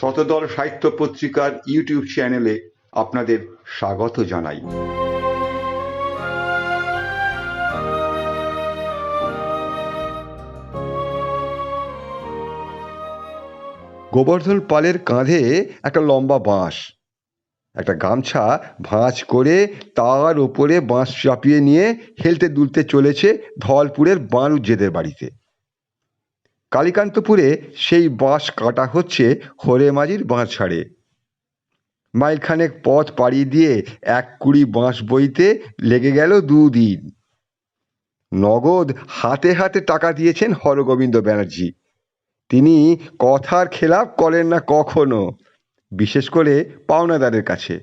শতদল সাহিত্য পত্রিকার ইউটিউব চ্যানেলে আপনাদের স্বাগত জানাই। গোবর্ধন পালের কাঁধে একটা লম্বা বাঁশ, একটা গামছা ভাঁজ করে তার ওপরে বাঁশ চাপিয়ে নিয়ে হেলতে দুলতে চলেছে ধলপুরের বাণুজ্যেদের বাড়িতে। কালীকান্তপুরে সেই বাঁশ কাটা হচ্ছে হরে মাঝির বাঁশ ছাড়ে মাইলখানেক পথ পাড়ি দিয়ে এক কুড়ি বাঁশ বইতে লেগে গেল দুদিন। নগদ হাতে হাতে টাকা দিয়েছেন হরগোবিন্দ ব্যানার্জি। তিনি কথার খেলাপ করেন না কখনো, বিশেষ করে পাওনাদারের কাছে।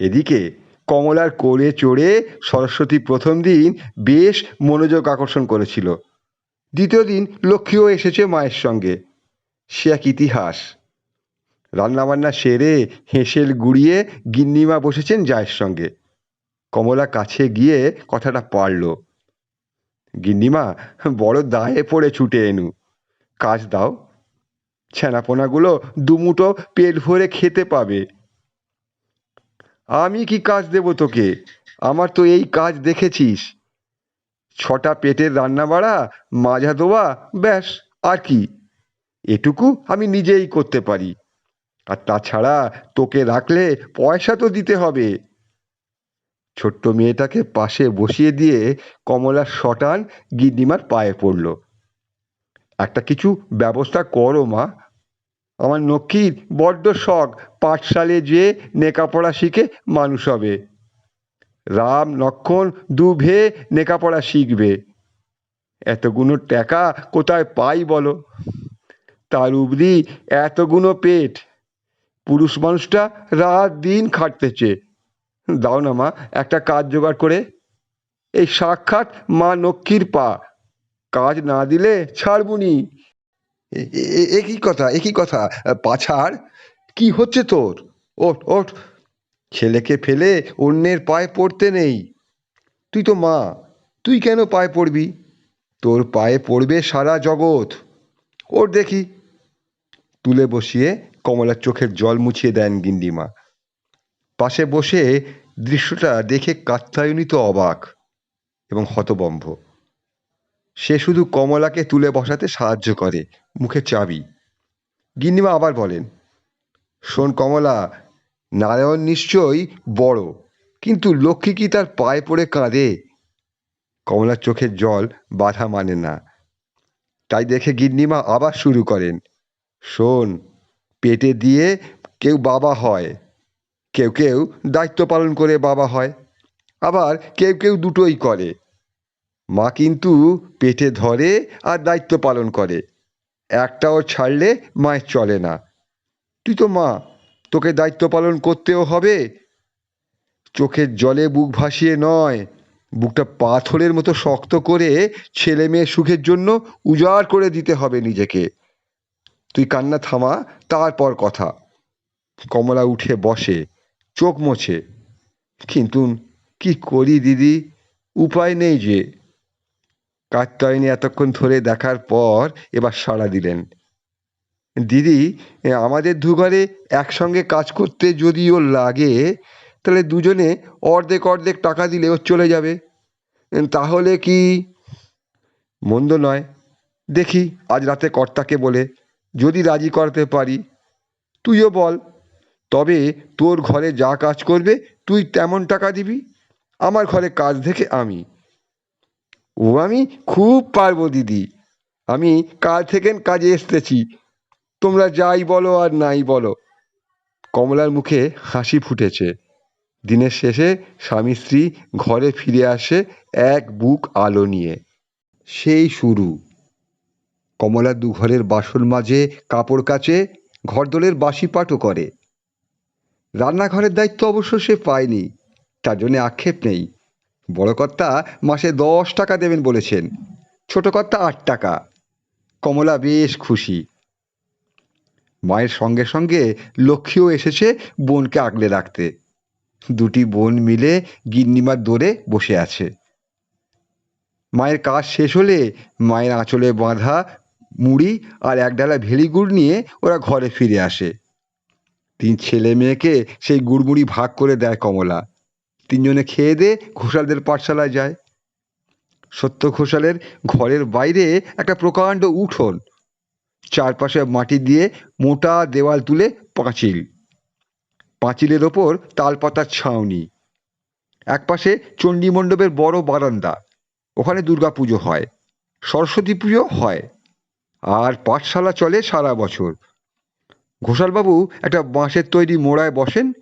এদিকে কমলার কোলে চড়ে সরস্বতী প্রথম দিন বেশ মনোযোগ আকর্ষণ করেছিল। দ্বিতীয় দিন লক্ষ্মীও এসেছে মায়ের সঙ্গে। সে এক ইতিহাস। রান্নাবান্না সেরে হেঁসেল গুড়িয়ে গিন্নিমা বসেছেন জায়ের সঙ্গে। কমলা কাছে গিয়ে কথাটা পারল। গিন্নিমা, বড় দায়ে পড়ে ছুটে এনু। কাজ দাও। ছানাপোনাগুলো দুমুটো পেট ভরে খেতে পাবে। আমি কি কাজ দেব তোকে? আমার তো এই কাজ দেখেছিস। ছটা পেটের রান্না বাড়া, মাজা দেওয়া ব্যাস, আর কি? এটুকু আমি নিজেই করতে পারি। আর তাছাড়া তোকে রাখলে পয়সা তো দিতে হবে। ছোট্ট মেয়েটাকে পাশে বসিয়ে দিয়ে কমলার শটান গিন্নিমার পায়ে পড়ল। একটা কিছু ব্যবস্থা করো, মা। আমার নক্ষীর বড্ড শখ, পাঠশালে যে নেকাপড়া শিখে মানুষ হবে। রাম লক্ষণ দুভে নেকাপড়া শিখবে। এতগুলো টাকা কোথায় পাই বলো? তার উপরি এতগুলো পেট। পুরুষ মানুষটা রাত দিন খাটতেছে। দাও না মা, একটা কাজ জোগাড় করে। এই সাক্ষাৎ মা লক্ষ্মীর পা। কাজ না দিলে ছাড়বুনি এ- এ- এ কথা, একই কথা। পাছাড়, কি হচ্ছে তোর? ওঠ ওঠ। ছেলেকে ফেলে অন্যের পায়ে পড়তে নেই। তুই তো মা, তুই কেন পায়ে পড়বি? তোর পায়ে পড়বে সারা জগৎ। ওর দেখি। তুলে বসিয়ে কমলার চোখের জল মুছিয়ে দেন গিন্ডিমা পাশে বসে দৃশ্যটা দেখে কাত্তায়নিত অবাক এবং হতবম্ব সে শুধু কমলাকে তুলে বসাতে সাহায্য করে, মুখে চাবি। গিন্নিমা আবার বলেন, শোন কমলা নারায়ণ নিশ্চয়ই বড়, কিন্তু লক্ষ্মী কি তার পায়ে পড়ে কাঁদে? কমলার চোখের জল বাধা মানে না। তাই দেখে গিন্নিমা আবার শুরু করেন, শোন, পেটে দিয়ে কেউ বাবা হয়, কেউ কেউ দায়িত্ব পালন করে বাবা হয়, আবার কেউ কেউ দুটোই করে। মা কিন্তু পেটে ধরে আর দায়িত্ব পালন করে, একটাও ছাড়লে মায়ের চলে না। তুই তো মা তোকে দায়িত্ব পালন করতেও হবে। চোখের জলে বুক ভাসিয়ে নয়, বুকটা পাথরের মতো শক্ত করে ছেলে মেয়ে সুখের জন্য উজাড় করে দিতে হবে নিজেকে। তুই কান্না থামা, তারপর কথা। কমলা উঠে বসে, চোখ মোছে। কিন্তু কি করি দিদি? উপায় নেই যে। কাত্যায়নী এতক্ষণ ধরে দেখার পর এবার সাড়া দিলেন। দিদি আমাদের দুঘরে একসঙ্গে কাজ করতে যদি ওর লাগে, তাহলে দুজনে অর্ধেক অর্ধেক টাকা দিলে ও চলে যাবে। তাহলে কি মন্দ নয়? দেখি, আজ রাতে কর্তাকে বলে, যদি রাজি করাতে পারি, তুইও বল। তবে তোর ঘরে যা কাজ করবে, তুই তেমন টাকা দিবি। আমার ঘরে কাজ দেখে আমি। ও আমি খুব পারব দিদি। আমি কাল থেকে কাজে এসতেছি তোমরা যাই বলো আর নাই বলো। কমলার মুখে হাসি ফুটেছে। দিনের শেষে স্বামী স্ত্রী ঘরে ফিরে আসে এক বুক আলো নিয়ে। সেই শুরু। কমলা দুঘরের বাসন মাঝে কাপড় কাচে, ঘরদোলের বাসি পাটও করে। রান্নাঘরের দায়িত্ব অবশ্য সে পায়নি, তার জন্য আক্ষেপ নেই। বড় কর্তা মাসে দশ টাকা দেবেন বলেছেন, ছোট কর্তা আট টাকা। কমলা বেশ খুশি। মায়ের সঙ্গে সঙ্গে লক্ষ্মীও এসেছে বোনকে আগলে রাখতে। দুটি বোন মিলে গিন্নিমার দোরে বসে আছে। মায়ের কাজ শেষ হলে মায়ের আঁচলে বাঁধা মুড়ি আর এক ডালা ভেলি গুড় নিয়ে ওরা ঘরে ফিরে আসে। তিন ছেলে মেয়েকে সেই গুড়মুড়ি ভাগ করে দেয় কমলা। তিনজনে খেয়ে দে ঘোষালদের পাঠশালায় যায়। সত্য ঘোষালের ঘরের বাইরে একটা প্রকাণ্ড উঠোন চারপাশে মাটি দিয়ে মোটা দেওয়াল তুলে পাঁচিল। পাঁচিলের ওপর তালপাতার ছাউনি। একপাশে চণ্ডী মণ্ডপের বড় বারান্দা। ওখানে দুর্গাপুজো হয়, সরস্বতী পুজো হয়, আর পাঠশালা চলে সারা বছর। ঘোষালবাবু একটা বাঁশের তৈরি মোড়ায় বসেন।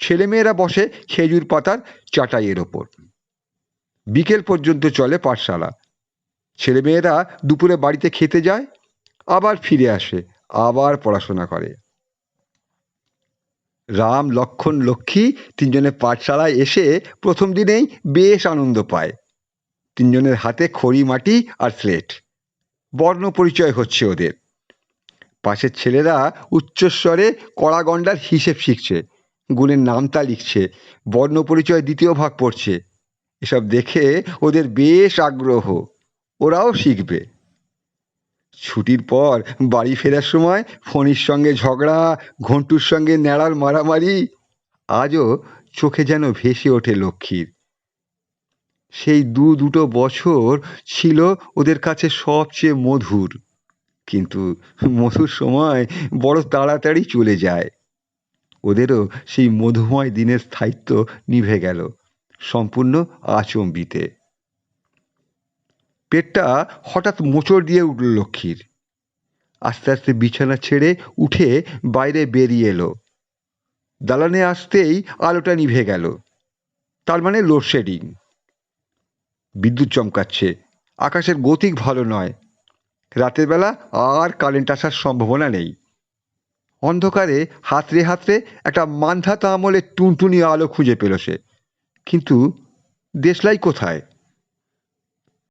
ছেলেমেয়েরা বসে খেজুর পাতার চাটাইয়ের ওপর। বিকেল পর্যন্ত চলে পাঠশালা। ছেলেমেয়েরা দুপুরে বাড়িতে খেতে যায় আবার ফিরে আসে, আবার পড়াশোনা করে। রাম, লক্ষণ, লক্ষ্মী তিনজনে পাঠশালায় এসে প্রথম দিনেই বেশ আনন্দ পায়। তিনজনের হাতে খড়ি, মাটি আর স্লেট বর্ণ পরিচয় হচ্ছে ওদের। পাশের ছেলেরা উচ্চস্বরে কড়া গন্ডার হিসেব শিখছে, গুণের নামতা লিখছে, বর্ণ পরিচয় দ্বিতীয় ভাগ পড়ছে। এসব দেখে ওদের বেশ আগ্রহ। ওরাও শিখবে। ছুটির পর বাড়ি ফেরার সময় ফণির সঙ্গে ঝগড়া, ঘন্টুর সঙ্গে ন্যাড়ার মারামারি, আজও চোখে যেন ভেসে ওঠে লক্ষ্মীর। সেই দু দুটো বছর ছিল ওদের কাছে সবচেয়ে মধুর, কিন্তু মধুর সময় বড় তাড়াতাড়ি চলে যায়। ওদেরও সেই মধুময় দিনের স্থায়িত্ব নিভে গেল, সম্পূর্ণ আচম্বিতে। পেটটা হঠাৎ মোচড় দিয়ে উঠল লক্ষ্মীর। আস্তে আস্তে বিছানা ছেড়ে উঠে বাইরে বেরিয়ে এলো। দালানে আসতেই আলোটা নিভে গেল। তার মানে লোডশেডিং। বিদ্যুৎ চমকাচ্ছে। আকাশের গতিক ভালো নয়। রাতের বেলা আর কারেন্ট আসার সম্ভাবনা নেই। অন্ধকারে হাতড়ে হাতড়ে একটা মান্ধাতা আমলের টুনটুনি আলো খুঁজে পেল সে। কিন্তু দেশলাই কোথায়?